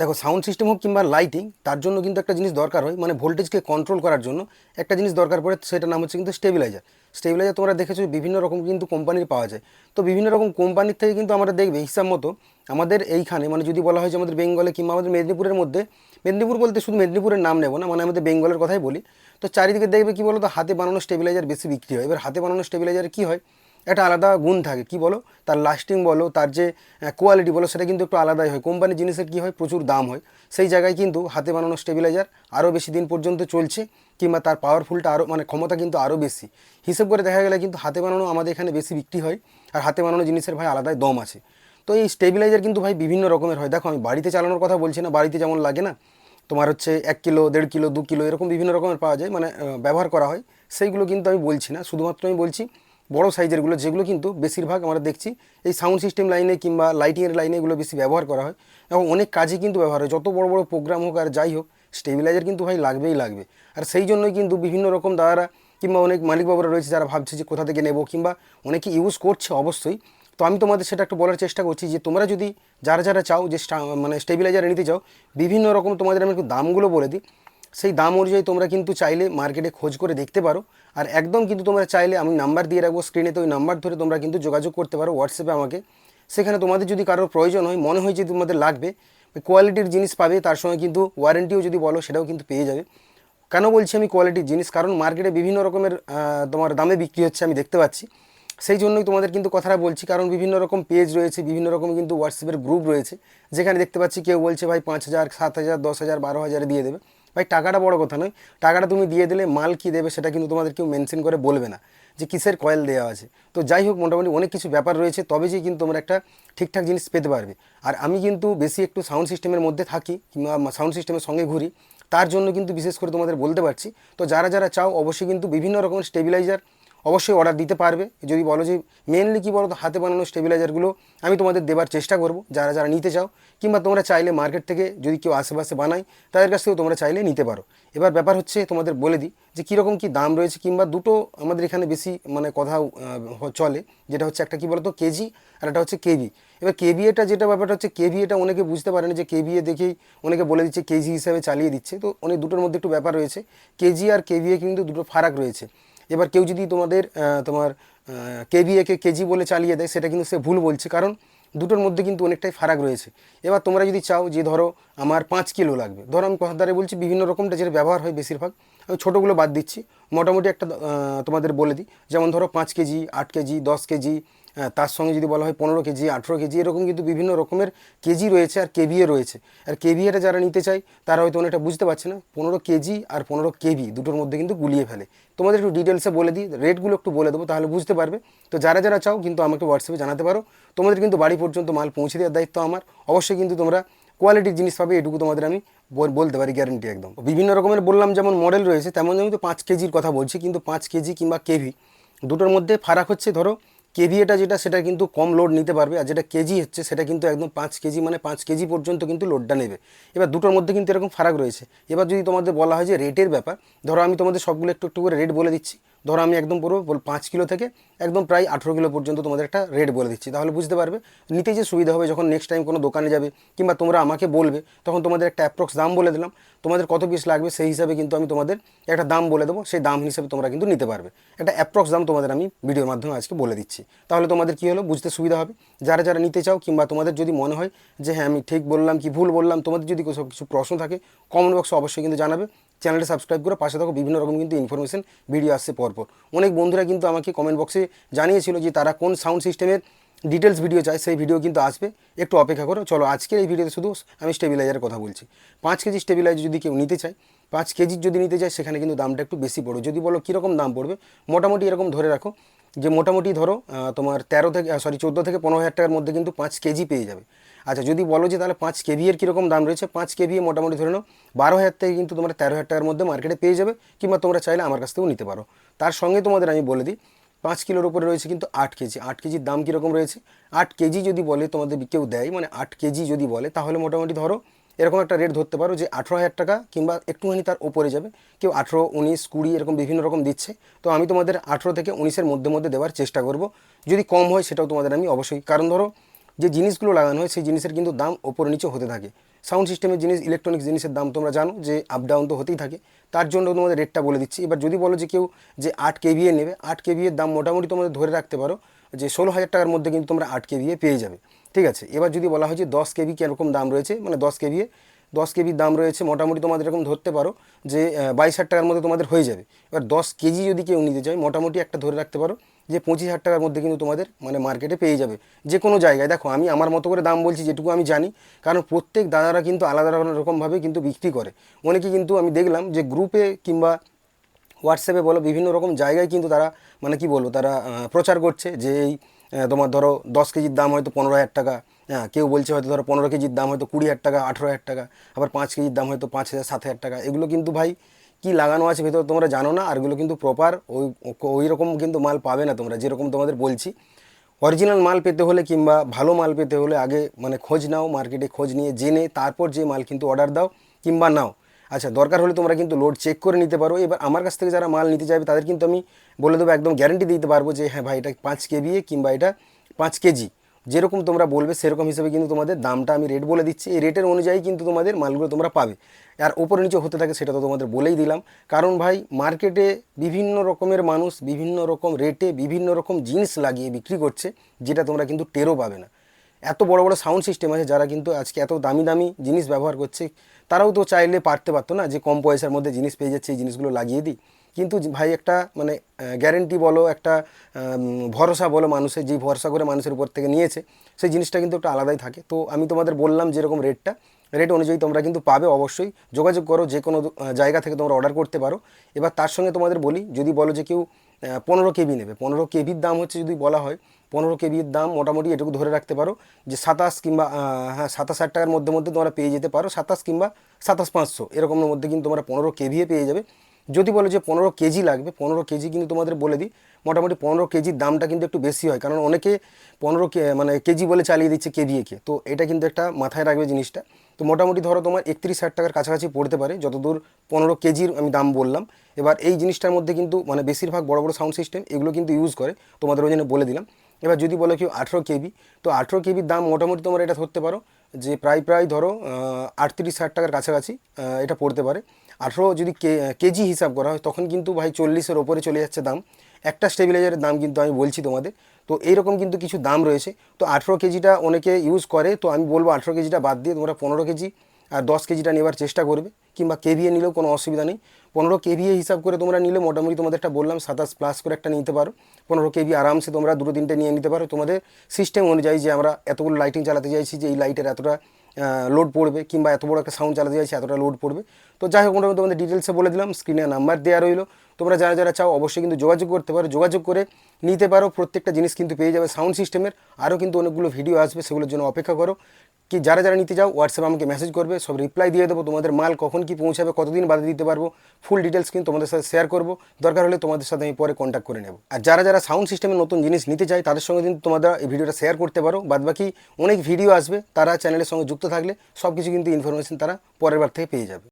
দেখো sound system হোক কিংবা লাইটিং তার জন্য কিন্তু একটা জিনিস দরকার হয় মানে ভোল্টেজকে কন্ট্রোল করার জন্য একটা জিনিস দরকার পড়ে, সেটার নাম হচ্ছে কিন্তু স্টেবিলাইজার স্টেবিলাইজার তোমরা দেখেছ, বিভিন্ন রকম কিন্তু কোম্পানির পাওয়া যায়। তো বিভিন্ন রকম কোম্পানির থেকে কিন্তু আমরা দেখবে, হিসাব মতো আমাদের এইখানে মানে যদি বলা হয় যে আমাদের বেঙ্গলে কিংবা আমাদের মেদিনীপুরের মধ্যে, মেদিনীপুর বলতে শুধু মেদিনীপুরের নাম নেব না মানে আমাদের বেঙ্গলের কথাই বলি। তো চারিদিকে দেখবে কি বলো তো হাতে বানানো স্টেবিলাইজার বেশি বিক্রি হয়। এবার হাতে বানানো স্টেবিলাইজার কী হয়? একটা আলাদা গুণ থাকে। কি বলো? তার লাস্টিং বলো, তার যে কোয়ালিটি বলো, সেটা কিন্তু একটু আলাদাই হয়। কোম্পানির জিনিসের কী হয়? প্রচুর দাম হয়। সেই জায়গায় কিন্তু হাতে বানানো স্টেবিলাইজার আরও বেশি দিন পর্যন্ত চলছে, কিংবা তার পাওয়ারফুলটা আরও মানে ক্ষমতা কিন্তু আরও বেশি। হিসেব করে দেখা গেলে কিন্তু হাতে বানানো আমাদের এখানে বেশি বিক্রি হয়, আর হাতে বানানো জিনিসের ভাই আলাদাই দম আছে। তো এই স্টেবিলাইজার কিন্তু ভাই বিভিন্ন রকমের হয়। দেখো, আমি বাড়িতে চালানোর কথা বলছি না, বাড়িতে যেমন লাগে না, তোমার হচ্ছে এক কিলো, দেড় কিলো, দু কিলো, এরকম বিভিন্ন রকমের পাওয়া যায় মানে ব্যবহার করা হয়। সেইগুলো কিন্তু আমি বলছি না। শুধুমাত্র আমি বলছি বড় সাইজেরগুলো যেগুলো কিন্তু বেশিরভাগ আমরা দেখছি, এই সাউন্ড সিস্টেম লাইনে কিংবা লাইটিংয়ের লাইনে এগুলো বেশি ব্যবহার করা হয় এবং অনেক কাজে কিন্তু ব্যবহার হয়। যত বড় বড় প্রোগ্রাম হোক আর যাই হোক স্টেবিলাইজার কিন্তু ভাই লাগবেই লাগবে। আর সেই জন্যই কিন্তু বিভিন্ন রকম দাদারা কিংবা অনেক মালিকবাবুরা রয়েছে যারা ভাবছে যে কোথা থেকে নেব কিংবা অনেকে ইউজ করছে অবশ্যই। তো আমি তোমাদের সেটা একটু বলার চেষ্টা করছি যে তোমরা যদি যারা যারা চাও যে মানে স্টেবিলাইজার নিতে চাও, বিভিন্ন রকম তোমাদের আমি একটু দামগুলো বলে দিই। সেই দাম অনুযায়ী তোমরা কিন্তু চাইলে মার্কেটে খোঁজ করে দেখতে পারো। আর একদম কিন্তু তোমরা চাইলে আমি নাম্বার দিয়ে রাখব স্ক্রিনে তো ওই নাম্বার ধরে তোমরা কিন্তু যোগাযোগ করতে পারো হোয়াটসঅ্যাপে আমাকে। সেখানে তোমাদের যদি কারোর প্রয়োজন হয়, মনে হয় যে তোমাদের লাগবে কোয়ালিটির জিনিস পাবে, তার সঙ্গে কিন্তু ওয়ারেন্টিও যদি বলো, সেটাও কিন্তু পেয়ে যাবে। কেন বলছি আমি কোয়ালিটির জিনিস? কারণ মার্কেটে বিভিন্ন রকমের তোমার দামে বিক্রি হচ্ছে, আমি দেখতে পাচ্ছি। সেই জন্যই তোমাদের কিন্তু কথাটা বলছি, কারণ বিভিন্ন রকম পেজ রয়েছে, বিভিন্ন রকম কিন্তু হোয়াটসঅ্যাপের গ্রুপ রয়েছে। যেখানে দেখতে পাচ্ছি কেউ বলছে, ভাই, পাঁচ হাজার, সাত হাজার, দশ হাজার, বারো হাজারে দিয়ে দেবে। ভাই, টাকাটা বড় কথা নয়। টাকাটা তুমি দিয়ে দিলে মাল কী দেবে সেটা কিন্তু তোমাদের কেউ মেনশন করে বলবে না যে কিসের কয়েল দেওয়া আছে। তো যাই হোক, মোটামুটি অনেক কিছু ব্যাপার রয়েছে, তবে যে কিন্তু তোমরা একটা ঠিকঠাক জিনিস পেতে পারবে। আর আমি কিন্তু বেশি একটু সাউন্ড সিস্টেমের মধ্যে থাকি, কিংবা সাউন্ড সিস্টেমের সঙ্গে ঘুরি, তার জন্য কিন্তু বিশেষ করে তোমাদের বলতে পারছি। তো যারা যারা চাও, অবশ্যই কিন্তু বিভিন্ন রকমের স্টেবিলাইজার অবশ্যই অর্ডার দিতে পারবে। যদি বলো যে মেনলি কী বলো তো হাতে বানানো স্টেবিলাইজারগুলো আমি তোমাদের দেবার চেষ্টা করব, যারা যারা নিতে চাও। কিংবা তোমরা চাইলে মার্কেট থেকে যদি কেউ আশেপাশে বানায়, তাদের কাছ থেকেও তোমরা চাইলে নিতে পারো। এবার ব্যাপার হচ্ছে তোমাদের বলে দিই যে কীরকম কী দাম রয়েছে, কিংবা দুটো আমাদের এখানে বেশি মানে কথা চলে, যেটা হচ্ছে একটা কী বলো তো কেজি আর একটা হচ্ছে কেভি এবার কেভিএটা যেটা ব্যাপারটা হচ্ছে কেভিএটা অনেকে বুঝতে পারে না যে কেভিএ দেখেই অনেকে বলে দিচ্ছে কেজি হিসাবে চালিয়ে দিচ্ছে। তো অনেক দুটোর মধ্যে একটু ব্যাপার রয়েছে। কেজি আর কেভিএ কিন্তু দুটো ফারাক রয়েছে। এবার কেউ যদি তোমাদের তোমার কেভিএকে কেজি বলে চালিয়ে দেয়, সেটা কিন্তু সে ভুল বলছে, কারণ দুটোর মধ্যে কিন্তু অনেকটাই ফারাক রয়েছে। এবার তোমরা যদি চাও যে ধরো আমার পাঁচ কিলো লাগবে, ধরো আমি কথা দ্বারা বলছি বিভিন্ন রকমটা যেটা ব্যবহার হয় বেশিরভাগ, আমি ছোটোগুলো বাদ দিচ্ছি। মোটামুটি একটা তোমাদের বলে দিই, যেমন ধরো পাঁচ কেজি, আট কেজি, দশ কেজি তার সঙ্গে যদি বলা হয় পনেরো কেজি, আঠেরো কেজি, এরকম কিন্তু বিভিন্ন রকমের কেজি রয়েছে আর কেভিএ রয়েছে। আর কেভিএটা যারা নিতে চায়, তারা হয়তো অনেকটা বুঝতে পারছে না, পনেরো কেজি আর পনেরো কেভি দুটোর মধ্যে কিন্তু গুলিয়ে ফেলে। তোমাদের একটু ডিটেলসে বলে দিই রেটগুলো একটু বলে দেবো, তাহলে বুঝতে পারবে। তো যারা যারা চাও কিন্তু আমাকে হোয়াটসঅ্যাপে জানাতে পারো। তোমাদের কিন্তু বাড়ি পর্যন্ত মাল পৌঁছে দেওয়ার দায়িত্ব আমার। অবশ্যই কিন্তু তোমরা কোয়ালিটির জিনিস পাবে, এটুকু তোমাদের আমি বলতে পারি গ্যারেন্টি একদম। বিভিন্ন রকমের বললাম, যেমন মডেল রয়েছে, তেমন আমি তো পাঁচ কেজির কথা বলছি, কিন্তু পাঁচ কেজি কিংবা কেভি দুটোর মধ্যে ফারাক হচ্ছে, ধরো কেভিএটা যেটা, সেটা কিন্তু কম লোড নিতে পারবে আর যেটা কেজি হচ্ছে, সেটা কিন্তু একদম পাঁচ কেজি মানে পাঁচ কেজি পর্যন্ত কিন্তু লোডটা নেবে। এবার দুটোর মধ্যে কিন্তু এরকম ফারাক রয়েছে। এবার যদি তোমাদের বলা হয় যে রেটের ব্যাপার, ধরো আমি তোমাদের সবগুলো একটু একটু করে রেট বলে দিচ্ছি। ধরো আমি একদম পুরো পাঁচ কিলো থেকে একদম প্রায় আঠেরো কিলো পর্যন্ত তোমাদের একটা রেট বলে দিচ্ছি। তাহলে বুঝতে পারবে, নিতে যে সুবিধা হবে যখন নেক্সট টাইম কোনো দোকানে যাবে কিংবা তোমরা আমাকে বলবে, তখন তোমাদের একটা অ্যাপ্রক্স দাম বলে দিলাম। তোমাদের কত পিস লাগবে সেই হিসাবে কিন্তু আমি তোমাদের একটা দাম বলে দেবো, সেই দাম হিসাবে তোমরা কিন্তু নিতে পারবে। একটা অ্যাপ্রক্স দাম তোমাদের আমি ভিডিওর মাধ্যমে আজকে বলে দিচ্ছি। তাহলে তোমাদের কী হলো? বুঝতে সুবিধা হবে। যারা যারা নিতে চাও কিংবা তোমাদের যদি মনে হয় যে হ্যাঁ আমি ঠিক বললাম কি ভুল বললাম, তোমাদের যদি কোনো কিছু প্রশ্ন থাকে কমেন্ট বক্সে অবশ্যই কিন্তু জানাবে। চ্যানেলটা সাবস্ক্রাইব করে পাশে থাকো বিভিন্ন রকম কিন্তু ইনফরমেশন ভিডিও আসছে পরপর। অনেক বন্ধুরা কিন্তু আমাকে কমেন্ট বক্সে জানিয়েছিল যে তারা কোন সাউন্ড সিস্টেমের ডিটেলস ভিডিও চায়, সেই ভিডিও কিন্তু আসবে। একটু অপেক্ষা করো, চলো আজকের এই ভিডিওতে শুধু আমি স্টেবিলাইজারের কথা বলছি। পাঁচ কেজি স্টেবিলাইজার যদি কেউ নিতে চায়, পাঁচ কেজির যদি নিতে চায়, সেখানে কিন্তু দামটা একটু বেশি পড়বে। যদি বলো কীরকম দাম পড়বে, মোটামুটি এরকম ধরে রাখো যে মোটামুটি ধরো তোমার তেরো থেকে সরি চোদ্দ থেকে পনেরো হাজার টাকার মধ্যে কিন্তু পাঁচ কেজি পেয়ে যাবে। আচ্ছা যদি বলো যে তাহলে পাঁচ কেভি এর কীরকম দাম রয়েছে? পাঁচ কেভি মোটামুটি ধরে নাও, বারো হাজার থেকে কিন্তু তোমরা তেরো হাজার টাকার মধ্যে মার্কেটে পেয়ে যাবে, কিংবা তোমরা চাইলে আমার কাছ থেকেও নিতে পারো। তার সঙ্গে তোমাদের আমি বলে দিই, পাঁচ কিলোর উপরে রয়েছে কিন্তু আট কেজি। আট কেজির দাম কীরকম রয়েছে? আট কেজি যদি বলে তোমাদের কেউ দেয় মানে আট কেজি যদি বলে, তাহলে মোটামুটি ধরো, এরকম একটা রেট ধরতে পারো যে আঠেরো হাজার টাকা কিংবা একটুখানি তার ওপরে যাবে। কেউ আঠেরো, উনিশ, কুড়ি এরকম বিভিন্ন রকম দিচ্ছে। তো আমি তোমাদের আঠেরো থেকে উনিশের মধ্যে মধ্যে দেওয়ার চেষ্টা করব। যদি কম হয় সেটাও তোমাদের আমি অবশ্যই, কারণ ধরো যে জিনিসগুলো লাগানো হয়, সেই জিনিসের কিন্তু দাম ওপরে নিচে হতে থাকে। সাউন্ড সিস্টেমের জিনিস ইলেকট্রনিক্স জিনিসের দাম তোমরা জানো যে আপ ডাউন তো হতেই থাকে। তার জন্য তোমাদের রেটটা বলে দিচ্ছি। এবার যদি বলো যে কেউ যে আট কেভিএ নেবে, আট কেভিএর দাম মোটামুটি তোমাদের ধরে রাখতে পারো যে ষোলো হাজার টাকার মধ্যে কিন্তু তোমরা আট কেভিএ পেয়ে যাবে। ঠিক আছে? এবার যদি বলা হয় যে দশ কেভি কীরকম দাম রয়েছে মানে দশ কেভিএ দশ কেবির দাম রয়েছে মোটামুটি তোমাদের এরকম ধরতে পারো যে বাইশ হাজার টাকার মধ্যে তোমাদের হয়ে যাবে। এবার দশ কেজি যদি কেউ নিতে চায়, মোটামুটি একটা ধরে রাখতে পারো যে পঁচিশ হাজার টাকার মধ্যে কিন্তু তোমাদের মানে মার্কেটে পেয়ে যাবে। যে কোনো জায়গায়। দেখো, আমি আমার মতো করে দাম বলছি যেটুকু আমি জানি। কারণ প্রত্যেক দাদারা কিন্তু আলাদা রকমভাবে কিন্তু বিক্রি করে। অনেকে কিন্তু আমি দেখলাম যে গ্রুপে কিংবা হোয়াটসঅ্যাপে বলো, বিভিন্ন রকম জায়গায় কিন্তু তারা মানে কি বলব, তারা প্রচার করছে যে এই তোমার ধরো দশ কেজির দাম হয়তো পনেরো হাজার টাকা। হ্যাঁ কেউ বলছে হয়তো ধরো পনেরো কেজির দাম হয়তো কুড়ি হাজার টাকা, আঠেরো হাজার টাকা। আবার পাঁচ কেজির দাম হয়তো পাঁচ হাজার, সাত হাজার টাকা। এগুলো কিন্তু ভাই কি লাগানো আছে ভেতরে তোমরা জানো না আর এগুলো কিন্তু প্রপার ওই ওই রকম কিন্তু মাল পাবে না তোমরা, যেরকম তোমাদের বলছি। অরিজিনাল মাল পেতে হলে কিংবা ভালো মাল পেতে হলে আগে মানে খোঁজ নাও মার্কেটে খোঁজ নিয়ে জেনে তারপর যে মাল কিন্তু অর্ডার দাও কিংবা নাও। আচ্ছা দরকার হলে তোমরা কিন্তু লোড চেক করে নিতে পারো। এবার আমার কাছ থেকে যারা মাল নিতে চাইবে, তাদের কিন্তু আমি বলে দেবো, একদম গ্যারেন্টি দিতে পারব যে হ্যাঁ ভাই, এটা পাঁচ কেবিএ কিংবা এটা পাঁচ কেজি। যেরকম তোমরা বলবে, সেরকম হিসেবে কিন্তু তোমাদের দামটা আমি রেট বলে দিচ্ছি। এই রেটের অনুযায়ী কিন্তু তোমাদের মালগুলো তোমরা পাবে। আর ওপরে নিচে হতে থাকে সেটা তো তোমাদের বলেই দিলাম। কারণ ভাই মার্কেটে বিভিন্ন রকমের মানুষ, বিভিন্ন রকম রেটে বিভিন্ন রকম জিনিস লাগিয়ে বিক্রি করছে, যেটা তোমরা কিন্তু টেরও পাবে না। এত বড় বড় সাউন্ড সিস্টেম আছে যারা কিন্তু আজকে এত দামি দামি জিনিস ব্যবহার করছে। তারাও তো চাইলে পারতে পারতো না যে কম পয়সার মধ্যে জিনিস পেয়ে যাচ্ছে, এই জিনিসগুলো লাগিয়ে দিই। কিন্তু ভাই একটা মানে গ্যারেন্টি বলো, একটা ভরসা বলো মানুষের যেই ভরসা করে মানুষের উপর থেকে নিয়েছে, সেই জিনিসটা কিন্তু একটা আলাদাই থাকে। তো আমি তোমাদের বললাম যেরকম রেটটা রেট অনুযায়ী তোমরা কিন্তু পাবে অবশ্যই। যোগাযোগ করো, যে কোনো জায়গা থেকে তোমরা অর্ডার করতে পারো। এবার তার সঙ্গে তোমাদের বলি, যদি বলো যে কেউ পনেরো কেবি নেবে, পনেরো কেবির দাম হচ্ছে যদি বলা হয়, পনেরো কেবির দাম মোটামুটি এটুকু ধরে রাখতে পারো যে সাতাশ কিংবা হ্যাঁ সাতাশ হাজার টাকার মধ্যে মধ্যে তোমরা পেয়ে যেতে পারো, সাতাশ কিংবা সাতাশ পাঁচশো, এরকমের মধ্যে কিন্তু তোমরা পনেরো কেভিয়ে পেয়ে যাবে। যদি বলো যে পনেরো কেজি লাগবে, পনেরো কেজি কিন্তু তোমাদের বলে দিই, মোটামুটি পনেরো কেজির দামটা কিন্তু একটু বেশি হয়। কারণ অনেকে পনেরো মানে কেজি বলে চালিয়ে দিচ্ছে কেভিএকে তো এটা কিন্তু একটা মাথায় রাখবে জিনিসটা। তো মোটামুটি ধরো তোমার একত্রিশ হাজার টাকার কাছাকাছি পড়তে পারে, যতদূর পনেরো কেজির আমি দাম বললাম। এবার এই জিনিসটার মধ্যে কিন্তু মানে বেশিরভাগ বড় বড় সাউন্ড সিস্টেম এগুলো কিন্তু ইউজ করে, তোমাদের ওই জন্য বলে দিলাম। এবার যদি বলো কেউ আঠেরো কেবি, তো আঠেরো কেবির দাম মোটামুটি তোমরা এটা ধরতে পারো যে প্রায় প্রায় ধরো আটত্রিশ হাজার টাকার কাছাকাছি এটা পড়তে পারে। আঠেরো যদি কেজি হিসাব করা হয়, তখন কিন্তু ভাই চল্লিশের ওপরে চলে যাচ্ছে দাম। একটা স্টেবিলাইজারের দাম কিন্তু আমি বলছি তোমাদের। তো এইরকম কিন্তু কিছু দাম রয়েছে। তো আঠেরো কেজিটা অনেকে ইউজ করে, তো আমি বলব আঠেরো কেজিটা বাদ দিয়ে তোমরা পনেরো কেজি দশ কেজিটা নেবার চেষ্টা করবে, কিংবা কেভিএ নিলেও কোনো অসুবিধা নেই। পনেরো কেভিএ হিসাব করে তোমরা নিলে, মোটামুটি তোমাদের একটা বললাম, সাতাশ প্লাস করে একটা নিতে পারো। পনেরো কেভি আরামসে তোমরা দুটো তিনটে নিয়ে নিতে পারো। তোমাদের সিস্টেম অনুযায়ী যে আমরা এতগুলো লাইটিং চালাতে চাইছি যে এই লাইটের এতটা লোড পড়বে, কিংবা এত বড় একটা সাউন্ড চালাতে চাইছি এতটা লোড পড়বে। তো যাই হোক, মোটামুটি তোমাদের ডিটেলসে বলে দিলাম স্ক্রিনে নাম্বার দেওয়া রইল। তোমরা যারা যারা চাও অবশ্যই কিন্তু যোগাযোগ করতে পারো, যোগাযোগ করে নিতে পারো। প্রত্যেকটা জিনিস কিন্তু পেয়ে যাবে সাউন্ড সিস্টেমের আরও কিন্তু অনেকগুলো ভিডিও আসবে, সেগুলোর জন্য অপেক্ষা করো। কি যারা যারা নিতে চাও হোয়াটসঅ্যাপে আমাকে মেসেজ করবে, সব রিপ্লাই দিয়ে দেবো। তোমাদের মাল কখন কি পৌঁছাবে, কতদিন বাদে দিতে পারব ফুল ডিটেলস কিন্তু তোমাদের সাথে শেয়ার করব। দরকার হলে তোমাদের সাথে আমি পরে কন্ট্যাক্ট করে নেব। আর যারা যারা সাউন্ড সিস্টেমে নতুন জিনিস নিতে চাই তাদের সঙ্গে কিন্তু তোমরা এই ভিডিওটা শেয়ার করতে পারো। বাদবাকি অনেক ভিডিও আসবে, তারা চ্যানেলের সঙ্গে যুক্ত থাকলে সব কিছু কিন্তু ইনফরমেশন তারা পরের বার থেকে পেয়ে যাবে।